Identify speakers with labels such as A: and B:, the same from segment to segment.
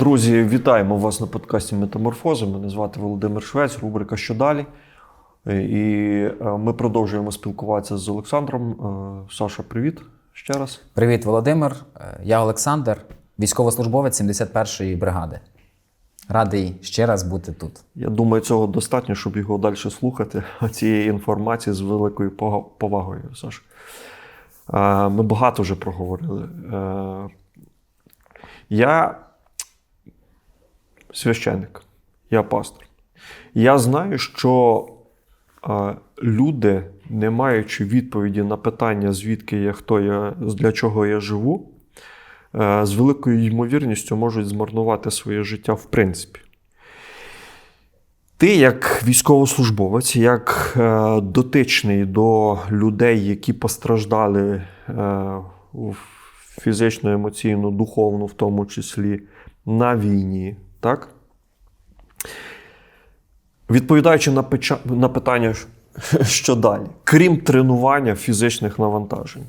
A: Друзі, вітаємо вас на подкасті Метаморфози. Мене звати Володимир Швець, рубрика Що далі? Е, І е, ми продовжуємо спілкуватися з Олександром. Е, Саша, привіт ще раз.
B: Привіт, Володимир. Я Олександр, військовослужбовець 71-ї бригади. Радий ще раз бути тут.
A: Я думаю, цього достатньо, щоб його далі слухати. Цієї інформації з великою повагою, Саша. Е, Ми багато вже проговорили. Я священник, я пастор. Я знаю, що люди, не маючи відповіді на питання, звідки я, хто я, для чого я живу, е, з великою ймовірністю можуть змарнувати своє життя в принципі. Ти, як військовослужбовець, як е, дотичний до людей, які постраждали е, фізично, емоційно, духовно, в тому числі на війні, так? Відповідаючи на, печа... на питання, що далі, крім тренування фізичних навантажень,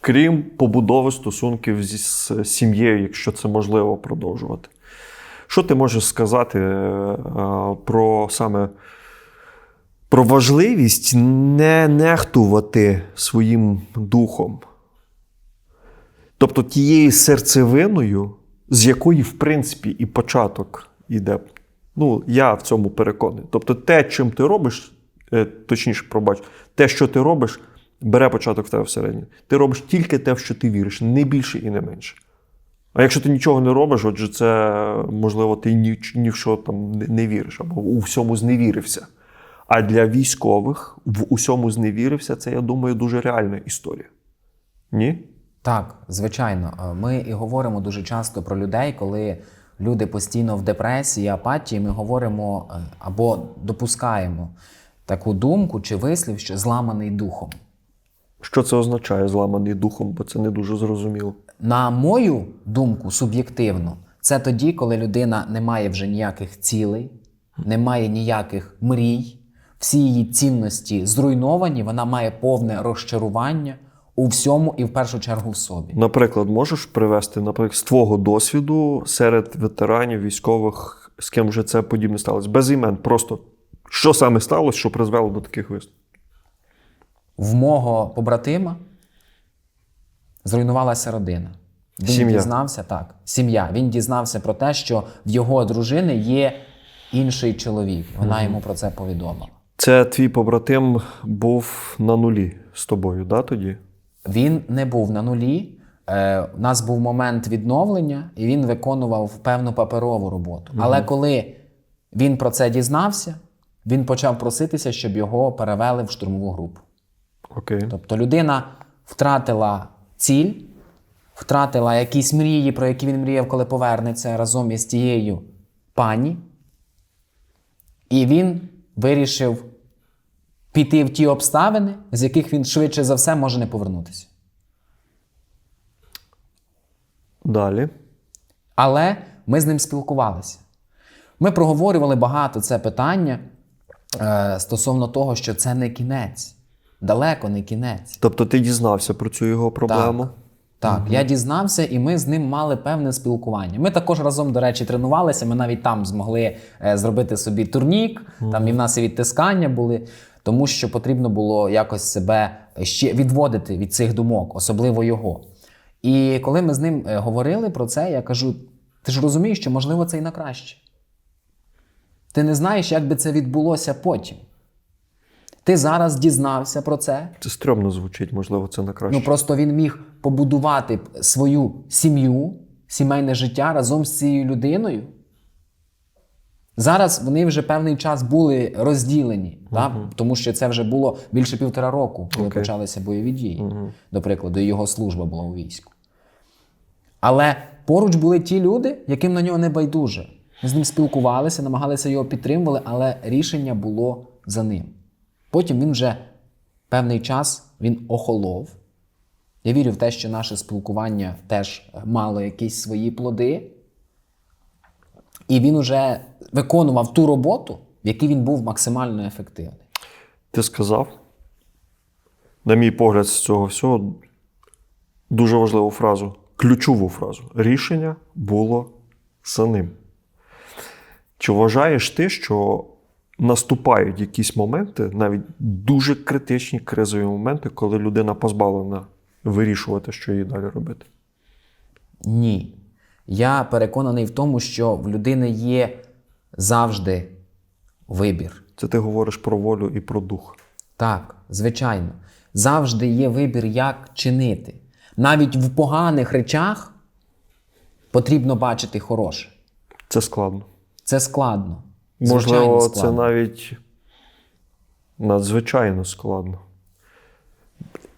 A: крім побудови стосунків з сім'єю, якщо це можливо продовжувати. Що ти можеш сказати е, е, про саме про важливість не нехтувати своїм духом? Тобто тією серцевиною, з якої, в принципі, і початок іде. Ну, я в цьому переконаний. Тобто, те, чим ти робиш, е, точніше, пробач, те, що ти робиш, бере початок в тебе всередині. Ти робиш тільки те, в що ти віриш, не більше і не менше. А якщо ти нічого не робиш, отже, це можливо, ти ні, ні в що там не- віриш або у всьому зневірився. А для військових в усьому зневірився, це, я думаю, дуже реальна історія. Ні?
B: Так, звичайно, Е, ми і говоримо дуже часто про людей, коли люди постійно в депресії, апатії, ми говоримо е, або допускаємо таку думку чи вислів, що зламаний духом.
A: Що це означає зламаний духом, бо це не дуже зрозуміло.
B: На мою думку, суб'єктивно, це тоді, коли людина не має вже ніяких цілей, не має ніяких мрій, всі її цінності зруйновані, вона має повне розчарування у всьому і в першу чергу в собі.
A: Наприклад, можеш привести, наприклад, з твого досвіду серед ветеранів військових, з ким вже це подібне сталося? Без імен, просто що саме сталося, що призвело до таких висновків?
B: В мого побратима зруйнувалася родина. Він
A: Сім'я.
B: дізнався так, сім'я. Він дізнався про те, що в його дружини є інший чоловік. Вона йому про це повідомила.
A: Це твій побратим був на нулі з тобою, да, тоді?
B: Він не був на нулі. Е, у нас був момент відновлення, і він виконував певну паперову роботу. Але коли він про це дізнався, він почав проситися, щоб його перевели в штурмову групу.
A: Окей.
B: Тобто людина втратила ціль, втратила якісь мрії, про які він мріяв, коли повернеться разом із тією пані. І він вирішив піти в ті обставини, з яких він швидше за все може не повернутися.
A: Далі.
B: Але ми з ним спілкувалися. Ми проговорювали багато це питання е, стосовно того, що це не кінець, далеко не кінець.
A: Тобто ти дізнався про цю його проблему?
B: Так, я дізнався, і ми з ним мали певне спілкування. Ми також разом, до речі, тренувалися. Ми навіть там змогли е, зробити собі турнік, там і в нас і відтискання були, тому що потрібно було якось себе ще відводити від цих думок, особливо його. І коли ми з ним е, говорили про це, я кажу: ти ж розумієш, що можливо це і на краще. Ти не знаєш, як би це відбулося потім. Ти зараз дізнався про це,
A: Це стрьомно звучить, можливо, це на краще.
B: Ну просто він міг побудувати свою сім'ю, сімейне життя разом з цією людиною. Зараз вони вже певний час були розділені, так? тому що це вже було більше півтора року, коли
A: Окей.
B: почалися бойові дії. До прикладу, його служба була у війську. Але поруч були ті люди, яким на нього не байдуже. Ми з ним спілкувалися, намагалися його підтримувати, але рішення було за ним. Потім він вже певний час він охолов. Я вірю в те, що наше спілкування теж мало якісь свої плоди. І він уже виконував ту роботу, в якій він був максимально ефективний.
A: Ти сказав, на мій погляд, з цього всього дуже важливу фразу, ключову фразу. Рішення було самим. Чи вважаєш ти, що наступають якісь моменти, навіть дуже критичні кризові моменти, коли людина позбавлена вирішувати, що їй далі робити?
B: Ні. Я переконаний в тому, що в людини є завжди вибір.
A: Це ти говориш про волю і про дух.
B: Так, звичайно. Завжди є вибір, як чинити. Навіть в поганих речах потрібно бачити хороше.
A: Це складно.
B: Це складно.
A: Можливо,
B: Звичайно,
A: це навіть надзвичайно складно.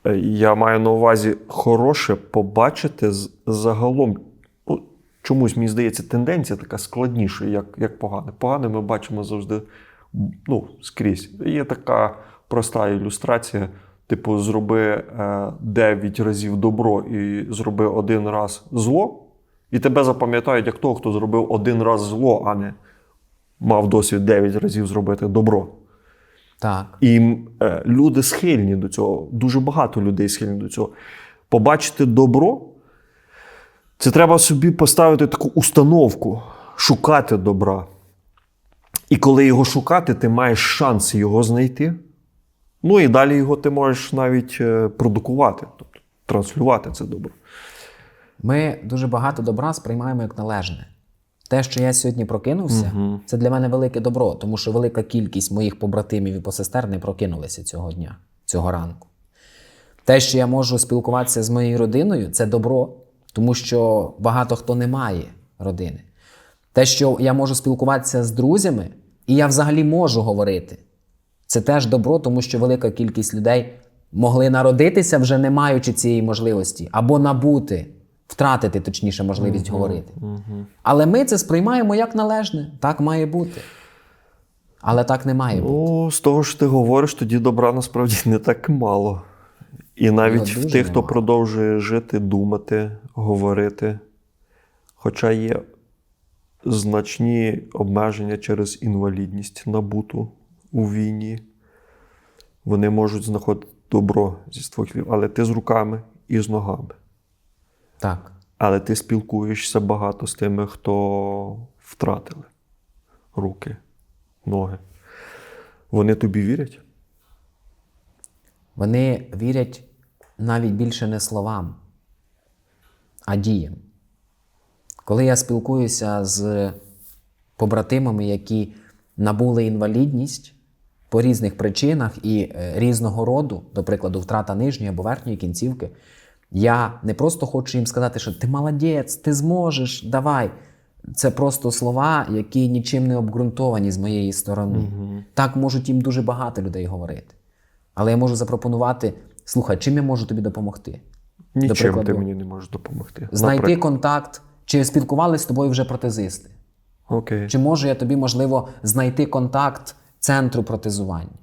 A: Е, Я маю на увазі хороше побачити загалом. Чомусь мені здається, тенденція така складніша, як, як погане. Погане ми бачимо завжди ну, скрізь. Є така проста ілюстрація: типу, зроби е, 9 разів добро і зроби один раз зло, і тебе запам'ятають як того, хто зробив один раз зло, а не мав досвід 9 разів зробити добро.
B: Так.
A: І е, люди схильні до цього. Дуже багато людей схильні до цього. Побачити добро, це треба собі поставити таку установку, шукати добра. І коли його шукати, ти маєш шанс його знайти. Ну і далі його ти можеш навіть е, продукувати, тобто транслювати це добро.
B: Ми дуже багато добра сприймаємо як належне. Те, що я сьогодні прокинувся, це для мене велике добро, тому що велика кількість моїх побратимів і посестер не прокинулися цього дня, цього ранку. Те, що я можу спілкуватися з моєю родиною, це добро, тому що багато хто не має родини. Те, що я можу спілкуватися з друзями, і я взагалі можу говорити, це теж добро, тому що велика кількість людей могли народитися, вже не маючи цієї можливості, або набути, втратити точніше можливість говорити. Але ми це сприймаємо як належне. Так має бути. Але так не має бути.
A: Ну, з того, що ти говориш, тоді добра насправді не так мало. І навіть в
B: дуже
A: тих, хто продовжує жити, думати, говорити. Хоча є значні обмеження через інвалідність набуту у війні, вони можуть знаходити добро зі своїх слів, але ти з руками і з ногами.
B: Так.
A: Але ти спілкуєшся багато з тими, хто втратили руки, ноги. Вони тобі вірять?
B: Вони вірять навіть більше не словам, а діям. Коли я спілкуюся з побратимами, які набули інвалідність по різних причинах і е, різного роду, до прикладу, втрата нижньої або верхньої кінцівки, я не просто хочу їм сказати, що ти молодець, ти зможеш, давай. Це просто слова, які нічим не обґрунтовані з моєї сторони. Так можуть їм дуже багато людей говорити. Але я можу запропонувати: слухай, чим я можу тобі допомогти?
A: Нічим
B: прикладу,
A: ти мені не можеш допомогти.
B: Знайти
A: Наприклад.
B: контакт, чи спілкувалися з тобою вже протезисти?
A: Окей.
B: Чи можу я тобі, можливо, знайти контакт центру протезування?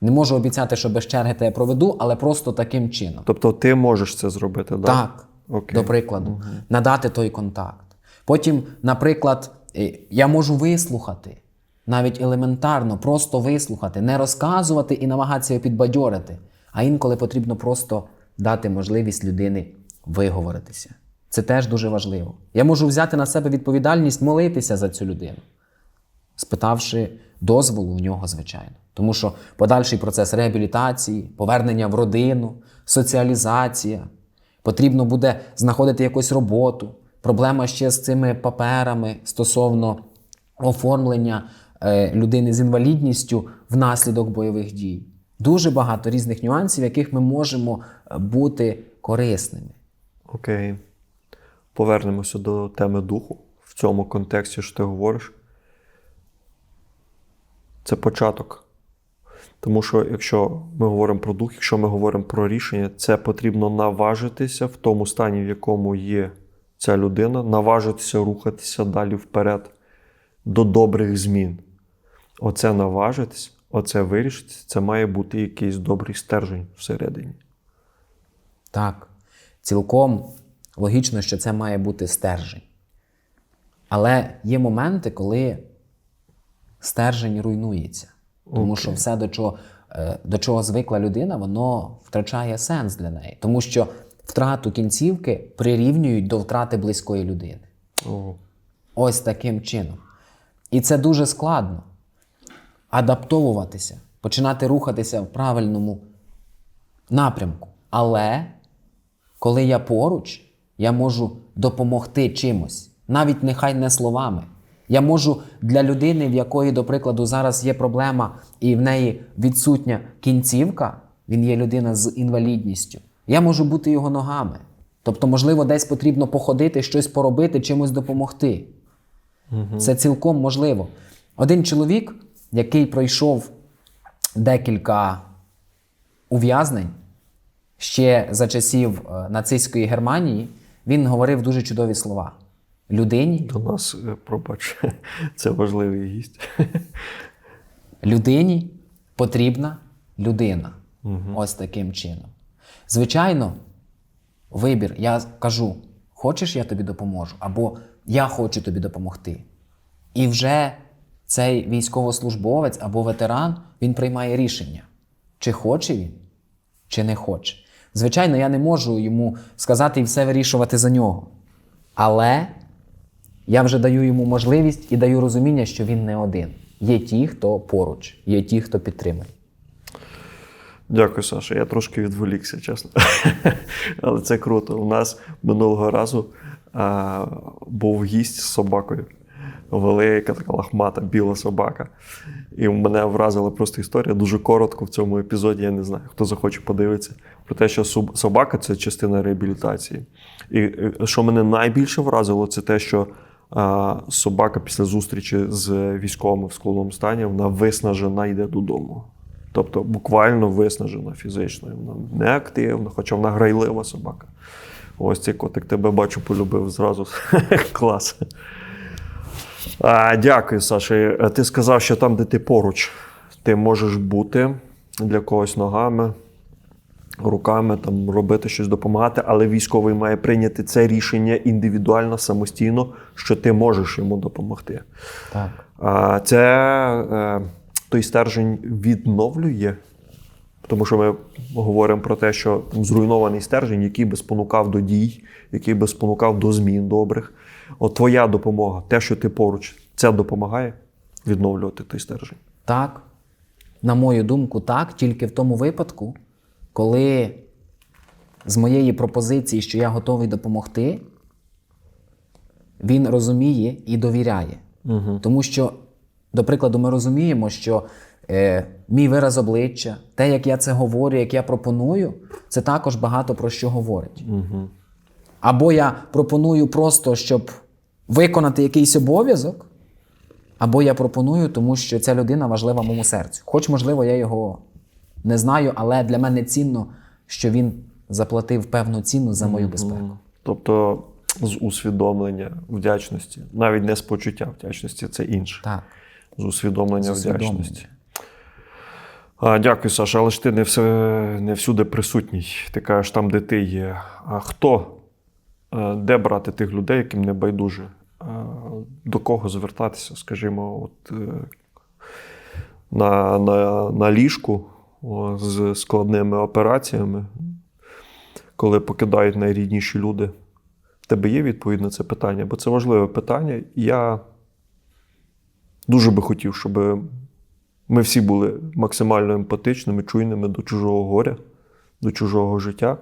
B: Не можу обіцяти, що без черги тебе проведу, але просто таким чином.
A: Тобто ти можеш це зробити?
B: Так,
A: Окей.
B: до прикладу, надати той контакт. Потім, наприклад, е, я можу вислухати, навіть елементарно, просто вислухати, не розказувати і намагатися його підбадьорити. А інколи потрібно просто дати можливість людини виговоритися. Це теж дуже важливо. Я можу взяти на себе відповідальність молитися за цю людину, спитавши дозволу у нього, звичайно. Тому що подальший процес реабілітації, повернення в родину, соціалізація, потрібно буде знаходити якусь роботу. Проблема ще з цими паперами стосовно оформлення е, людини з інвалідністю внаслідок бойових дій. Дуже багато різних нюансів, яких ми можемо е, бути корисними.
A: Окей. Повернемося до теми духу в цьому контексті, що ти говориш. Це початок. Тому що якщо ми говоримо про дух, якщо ми говоримо про рішення, це потрібно наважитися в тому стані, в якому є ця людина, наважитися рухатися далі вперед до добрих змін. Оце наважитись, оце вирішитись, це має бути якийсь добрий стержень всередині.
B: Так, цілком логічно, що це має бути стержень. Але є моменти, коли стержень руйнується. Тому що все, до чого, е, до чого звикла людина, воно втрачає сенс для неї. Тому що втрату кінцівки прирівнюють до втрати близької людини.
A: О,
B: Ось таким чином. І це дуже складно. Адаптовуватися, починати рухатися в правильному напрямку. Але коли я поруч, я можу допомогти чимось, навіть нехай не словами. Я можу для людини, в якої, до прикладу, зараз є проблема і в неї відсутня кінцівка, він є людина з інвалідністю. Я можу бути його ногами. Тобто, можливо, десь потрібно походити, щось поробити, чимось допомогти. Це цілком можливо. Один чоловік, який пройшов декілька ув'язнень ще за часів е, нацистської Германії, він говорив дуже чудові слова. Людині,
A: До нас, е, пробач, це важливий гість.
B: людині потрібна людина. Ось таким чином. Звичайно, вибір, я кажу, хочеш, я тобі допоможу, або я хочу тобі допомогти. І вже цей військовослужбовець або ветеран він приймає рішення, чи хоче він, чи не хоче. Звичайно, я не можу йому сказати і все вирішувати за нього. Але я вже даю йому можливість і даю розуміння, що він не один. Є ті, хто поруч, є ті, хто підтримує.
A: Дякую, Саша. Я трошки відволікся, чесно. Але це круто. У нас минулого разу а, був гість з собакою. Велика така лахмата, біла собака. І мене вразила просто історія дуже коротко в цьому епізоді. Я не знаю, хто захоче подивитися. Про те, що собака це частина реабілітації. І що мене найбільше вразило, це те, що собака після зустрічі з військовими в складному стані вона виснажена йде додому. Тобто буквально виснажена фізично. Вона неактивна, хоча вона грайлива собака. Ось цей котик тебе бачу, полюбив зразу. Клас. А, дякую, Саша. Е, Ти сказав, що там, де ти поруч, ти можеш бути для когось ногами, руками, там, робити щось, допомагати, але військовий має прийняти це рішення індивідуально, самостійно, що ти можеш йому допомогти.
B: Так.
A: А, Це е, той стержень відновлює, тому що ми говоримо про те, що там зруйнований стержень, який би спонукав до дій, який би спонукав до змін добрих. От твоя допомога, те, що ти поруч, це допомагає відновлювати той стержень.
B: Так, на мою думку, так, тільки в тому випадку, коли з моєї пропозиції, що я готовий допомогти, він розуміє і довіряє. Угу. Тому що, до прикладу, ми розуміємо, що е, мій вираз обличчя, те, як я це говорю, як я пропоную, це також багато про що говорить.
A: Угу.
B: Або я пропоную просто, щоб виконати якийсь обов'язок, або я пропоную, тому що ця людина важлива моєму серцю. Хоч, можливо, я його не знаю, але для мене цінно, що він заплатив певну ціну за мою безпеку.
A: Тобто з усвідомлення вдячності, навіть не з почуття вдячності, це інше.
B: Так.
A: З усвідомлення
B: З усвідомлення.
A: вдячності. А, дякую, Саша, але ж ти не, все, не всюди присутній. Ти кажеш, там, де ти є. А хто? Е, Де брати тих людей, яким не байдуже? Е, До кого звертатися, скажімо, от, е, на, на, на ліжку з складними операціями, коли покидають найрідніші люди? В тебе є відповідь на це питання? Бо це важливе питання. Я дуже би хотів, щоб ми всі були максимально емпатичними, чуйними до чужого горя, до чужого життя.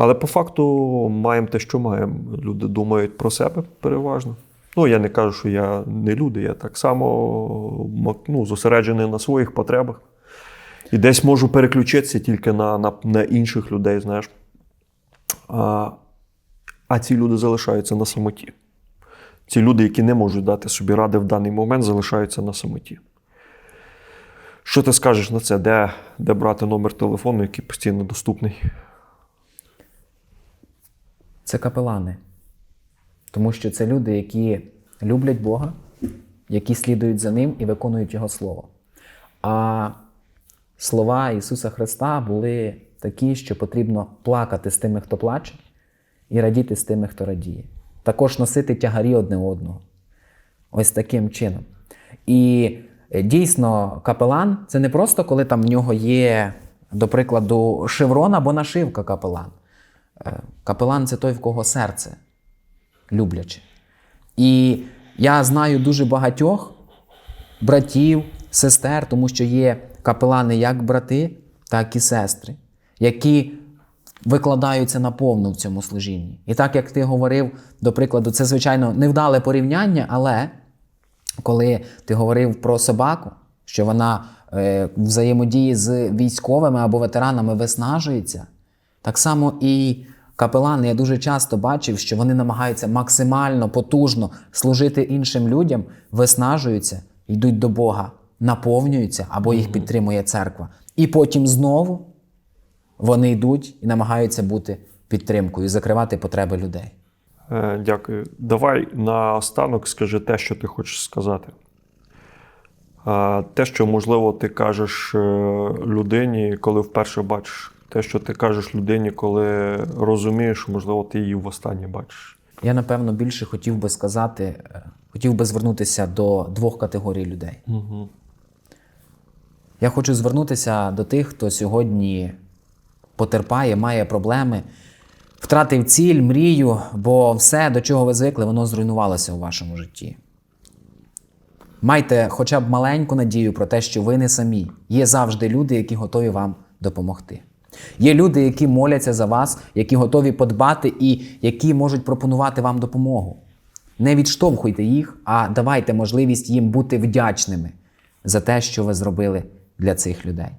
A: Але по факту маємо те, що маємо. Люди думають про себе переважно. Ну, я не кажу, що я не люди, я так само ну, зосереджений на своїх потребах. І десь можу переключитися тільки на, на, на інших людей, знаєш. А, а ці люди залишаються на самоті. Ці люди, які не можуть дати собі ради в даний момент, залишаються на самоті. Що ти скажеш на це? Де, де брати номер телефону, який постійно доступний?
B: Це капелани. Тому що це люди, які люблять Бога, які слідують за Ним і виконують Його Слово. А слова Ісуса Христа були такі, що потрібно плакати з тими, хто плаче, і радіти з тими, хто радіє. Також носити тягарі одне одного. Ось таким чином. І е, дійсно, капелан це не просто коли там в нього є, до прикладу, шеврон або нашивка капелан. Е, Капелан це той, в кого серце любляче. І я знаю дуже багатьох братів, сестер, тому що є капелани як брати, так і сестри, які викладаються наповну в цьому служінні. І так як ти говорив, до прикладу, це звичайно невдале порівняння, але коли ти говорив про собаку, що вона е, взаємодії з військовими або ветеранами виснажується, так само і капелани я дуже часто бачив, що вони намагаються максимально потужно служити іншим людям, виснажуються, йдуть до Бога, наповнюються або їх підтримує церква. І потім знову вони йдуть і намагаються бути підтримкою, закривати потреби людей.
A: Е, Дякую. Давай наостанок скажи те, що ти хочеш сказати. Е, Те, що, можливо, ти кажеш е, людині, коли вперше бачиш. Те, що ти кажеш людині, коли розумієш, можливо, ти її востаннє бачиш.
B: Я напевно більше хотів би сказати, е, хотів би звернутися до двох категорій людей.
A: Угу.
B: Я хочу звернутися до тих, хто сьогодні потерпає, має проблеми, втратив ціль, мрію, бо все, до чого ви звикли, воно зруйнувалося у вашому житті. Майте хоча б маленьку надію про те, що ви не самі. Є завжди люди, які готові вам допомогти. Є люди, які моляться за вас, які готові подбати і які можуть пропонувати вам допомогу. Не відштовхуйте їх, а давайте можливість їм бути вдячними за те, що ви зробили для цих людей.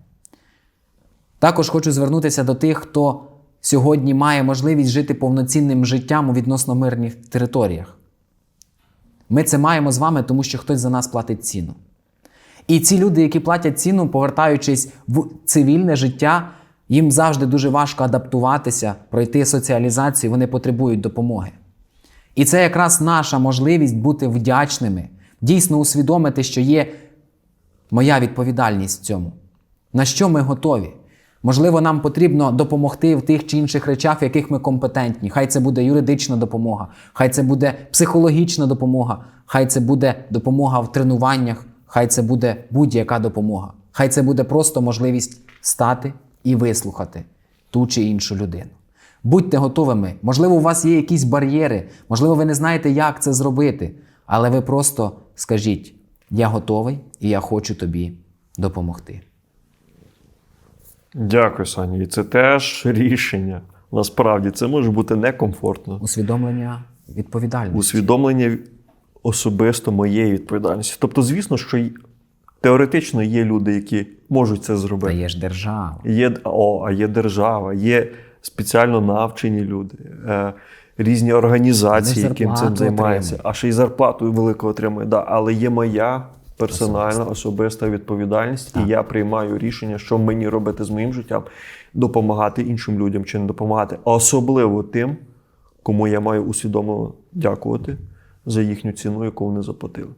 B: Також хочу звернутися до тих, хто сьогодні має можливість жити повноцінним життям у відносно мирних територіях. Ми це маємо з вами, тому що хтось за нас платить ціну. І ці люди, які платять ціну, повертаючись в цивільне життя, їм завжди дуже важко адаптуватися, пройти соціалізацію, вони потребують допомоги. І це якраз наша можливість бути вдячними, дійсно усвідомити, що є моя відповідальність в цьому. На що ми готові? Можливо, нам потрібно допомогти в тих чи інших речах, в яких ми компетентні. Хай це буде юридична допомога, хай це буде психологічна допомога, хай це буде допомога в тренуваннях, хай це буде будь-яка допомога. Хай це буде просто можливість стати і вислухати ту чи іншу людину. Будьте готовими. Можливо, у вас є якісь бар'єри, можливо, ви не знаєте, як це зробити, але ви просто скажіть: я готовий і я хочу тобі допомогти.
A: Дякую, Саня. І це теж рішення. Насправді це може бути некомфортно.
B: Усвідомлення відповідальності.
A: Усвідомлення особисто моєї відповідальності. Тобто, звісно, що теоретично є люди, які можуть це зробити.
B: є ж держава.
A: Є, о, а є держава, є спеціально навчені люди, е, різні організації, яким цим займаються, а ще й зарплату велику отримує. Да. Але є моя персональна особиста відповідальність, і я приймаю рішення, що мені робити з моїм життям, допомагати іншим людям чи не допомагати. Особливо тим, кому я маю усвідомлено дякувати за їхню ціну, яку вони заплатили.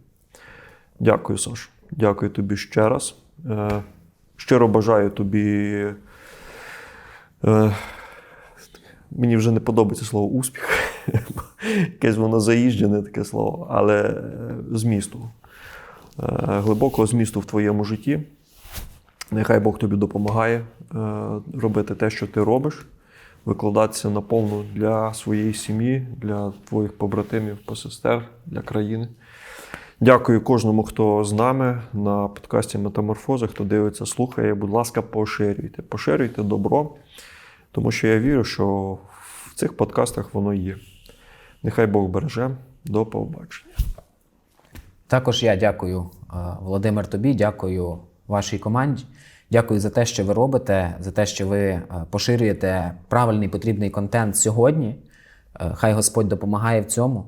A: Дякую, Саш. Дякую тобі ще раз. Е, Щиро бажаю тобі. Е, Мені вже не подобається слово успіх. Якесь воно заїжджене таке слово, але е, змісту. Глибокого змісту в твоєму житті. Нехай Бог тобі допомагає робити те, що ти робиш, викладатися наповну для своєї сім'ї, для твоїх побратимів, посестер, для країни. Дякую кожному, хто з нами на подкасті Метаморфози, хто дивиться, слухає. Будь ласка, поширюйте. Поширюйте добро, тому що я вірю, що в цих подкастах воно є. Нехай Бог береже. До побачення.
B: Також я дякую, е, Володимир, тобі, дякую вашій команді. Дякую за те, що ви робите, за те, що ви е, поширюєте правильний потрібний контент сьогодні. Е, Хай Господь допомагає в цьому.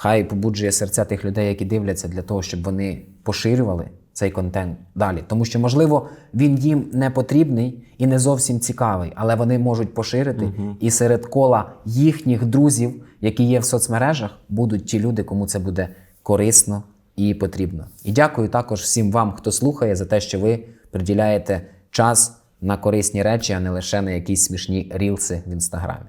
B: Хай побуджує серця тих людей, які дивляться, для того, щоб вони поширювали цей контент далі. Тому що, можливо, він їм не потрібний і не зовсім цікавий, але вони можуть поширити, і серед кола їхніх друзів, які є в соцмережах, будуть ті люди, кому це буде корисно і потрібно. І дякую також всім вам, хто слухає, за те, що ви приділяєте час на корисні речі, а не лише на якісь смішні рілси в інстаграмі.